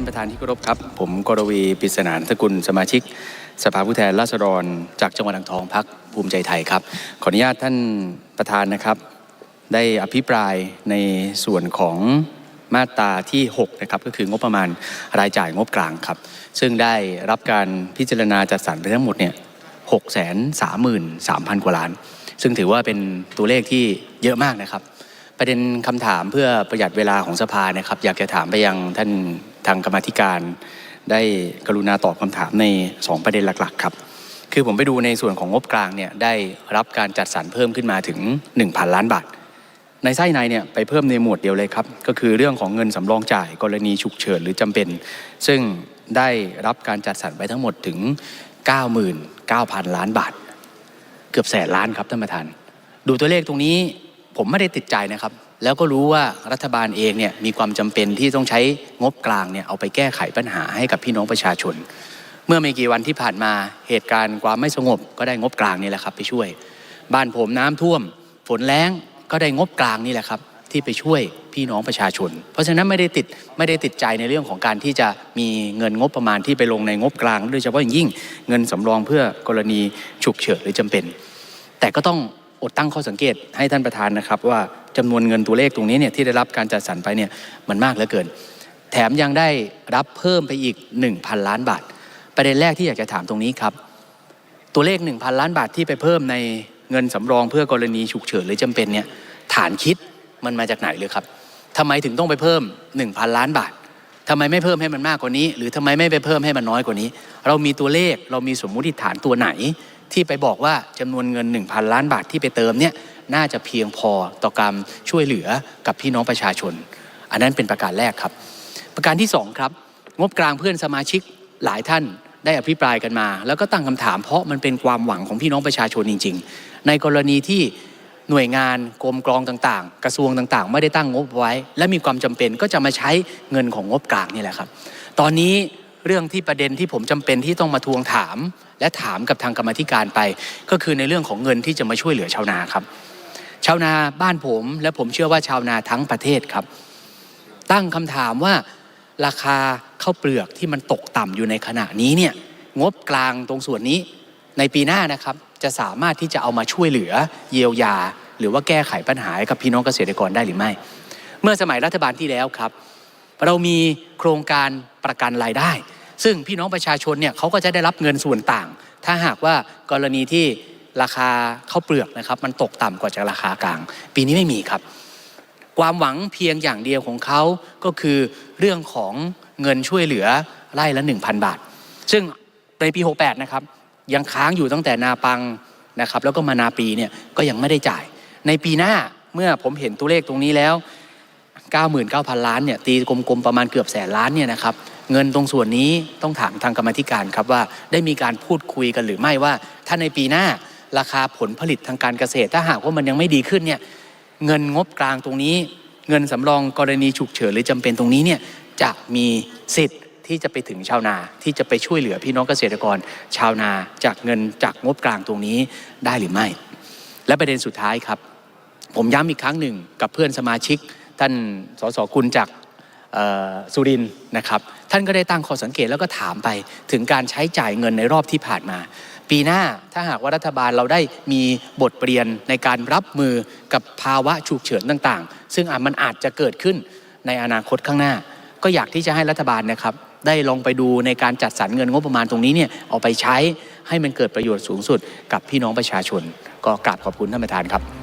านประธานที่เคารพครับ ผมกรวีปริศนานสกุลสมาชิก สภาผู้แทนราษฎร จากจังหวัดอ่างทองพักภูมิใจไทยครับ ขออนุญาตท่านประธานนะครับ ได้อภิปรายในส่วนของมาตราที่ 6 นะครับ ก็คืองบประมาณรายจ่ายงบกลางครับ ซึ่งได้รับการพิจารณาจัดสรรไปทั้งหมดเนี่ย6 3 3 0 0 0กว่าล้าน ซึ่งถือว่าเป็นตัวเลขที่เยอะมากนะครับ ประเด็นคำถามเพื่อประหยัดเวลาของสภานะครับ อยากจะถามไปยังท่าน ทางกรรมธิการ ได้กรุณาตอบคำถามใน 2 ประเด็นหลัก ๆ ครับ คือผมไปดูในส่วนของงบกลางเนี่ยได้รับการจัดสรรเพิ่มขึ้นมาถึง 1,000 ล้านบาท ในไส้ในเนี่ยไปเพิ่มในหมวดเดียวเลยครับ ก็คือเรื่องของเงินสำรองจ่ายกรณีฉุกเฉินหรือจำเป็น ซึ่งได้รับการจัดสรรไปทั้งหมดถึง 99,000 ล้านบาท เกือบแสนล้านครับท่านประธาน ดูตัวเลขตรงนี้ผมไม่ได้ติดใจนะครับ แล้วก็รู้ว่ารัฐบาลเองเนี่ยมีความจำเป็นที่ต้องใช้งบกลางเนี่ยเอาไปแก้ไขปัญหาให้กับพี่น้องประชาชน เมื่อไม่กี่วันที่ผ่านมาเหตุการณ์ความไม่สงบก็ได้งบกลางนี่แหละครับไปช่วย บ้านผมน้ำท่วม ฝนแล้งก็ได้งบกลางนี่แหละครับที่ไปช่วยพี่น้องประชาชน เพราะฉะนั้นไม่ได้ติดไม่ได้ติดใจในเรื่องของการที่จะมีเงินงบประมาณที่ไปลงในงบกลางโดยเฉพาะอย่างยิ่งเงินสำรองเพื่อกรณีฉุกเฉินหรือจำเป็น แต่ก็ต้องอดตั้งข้อสังเกตให้ท่านประธานนะครับว่า จำนวนเงินตัวเลขตรงนี้เนี่ยที่ได้รับการจัดสรรไปเนี่ยมันมากเหลือเกิน แถมยังได้รับเพิ่มไปอีก 1,000 ล้านบาท ประเด็นแรกที่อยากจะถามตรงนี้ครับ ตัวเลข 1,000 ล้านบาทที่ไปเพิ่มในเงินสำรองเพื่อกรณีฉุกเฉินหรือจำเป็นเนี่ยฐานคิดมันมาจากไหนเลยครับทำไมถึงต้องไปเพิ่ม 1,000 ล้านบาททำไมไม่เพิ่มให้มันมากกว่านี้ หรือทำไมไม่ไปเพิ่มให้มันน้อยกว่านี้ เรามีตัวเลขเรามีสมมุติฐานตัวไหน ที่ไปบอกว่าจำนวนเงิน 1,000 ล้านบาทที่ไปเติมเนี่ยน่าจะเพียงพอต่อการช่วยเหลือกับพี่น้องประชาชน อันนั้นเป็นประการแรกครับ ประการที่สองครับงบกลางเพื่อนสมาชิกหลายท่านได้อภิปรายกันมา แล้วก็ตั้งคำถามเพราะมันเป็นความหวังของพี่น้องประชาชนจริง ๆ ในกรณีที่หน่วยงานกรมกรองต่างๆ กระทรวงต่างๆ ไม่ได้ตั้งงบไว้ และมีความจำเป็นก็จะมาใช้เงินของงบกลางนี่แหละครับ ตอนนี้ เรื่องที่ประเด็นที่ผมจำเป็นที่ต้องมาทวงถาม และถามกับทางกรรมธิการไป ก็คือในเรื่องของเงินที่จะมาช่วยเหลือชาวนาครับ ชาวนาบ้านผม และผมเชื่อว่าชาวนาทั้งประเทศครับ ตั้งคำถามว่าราคาข้าวเปลือกที่มันตกต่ำอยู่ในขณะนี้เนี่ยงบกลางตรงส่วนนี้ในปีหน้านะครับจะสามารถที่จะเอามาช่วยเหลือเยียวยา หรือว่าแก้ไขปัญหาให้กับพี่น้องเกษตรกรได้หรือไม่ เมื่อสมัยรัฐบาลที่แล้วครับ เรามีโครงการ ประกันรายได้ ซึ่งพี่น้องประชาชนเนี่ยเขาก็จะได้รับเงินส่วนต่าง ถ้าหากว่ากรณีที่ราคาข้าวเปลือกนะครับ มันตกต่ำกว่าจากราคากลาง ปีนี้ไม่มีครับ ความหวังเพียงอย่างเดียวของเขาก็คือเรื่องของเงินช่วยเหลือไร่ละ 1,000 บาท ซึ่งในปี 68 นะครับ ยังค้างอยู่ตั้งแต่นาปังนะครับ แล้วก็มานาปีเนี่ยก็ยังไม่ได้จ่าย ในปีหน้าเมื่อผมเห็นตัวเลขตรงนี้แล้ว 99,000 ล้านเนี่ยตีกลมๆประมาณเกือบแสนล้านเนี่ยนะครับ เงินตรงส่วนนี้ต้องถามทางกรรมธิการครับว่าได้มีการพูดคุยกันหรือไม่ว่า ถ้าในปีหน้าราคาผลผลิตทางการเกษตร ถ้าหากว่ามันยังไม่ดีขึ้นเนี่ยเงินงบกลางตรงนี้ เงินสำรองกรณีฉุกเฉินหรือจำเป็นตรงนี้เนี่ยจะมีสิทธิ์ที่จะไปถึงชาวนาที่จะไปช่วยเหลือพี่น้องเกษตรกร ชาวนาจากเงินจากงบกลางตรงนี้ได้หรือไม่ และประเด็นสุดท้ายครับ ผมย้ำอีกครั้งหนึ่งกับเพื่อนสมาชิก ท่านสสกุลจาก สุรินนะครับท่านก็ได้ตั้งข้อสังเกตแล้วก็ถามไปถึงการใช้จ่ายเงินในรอบที่ผ่านมา ปีหน้าถ้าหากว่ารัฐบาลเราได้มีบทเรียนในการรับมือกับภาวะฉุกเฉินต่างๆ ซึ่งมันอาจจะเกิดขึ้นในอนาคตข้างหน้า ก็อยากที่จะให้รัฐบาลนะครับได้ลองไปดูในการจัดสรรเงินงบประมาณตรงนี้เนี่ยเอาไปใช้ให้มันเกิดประโยชน์สูงสุดกับพี่น้องประชาชน ก็กราบขอบคุณท่านประธานครับ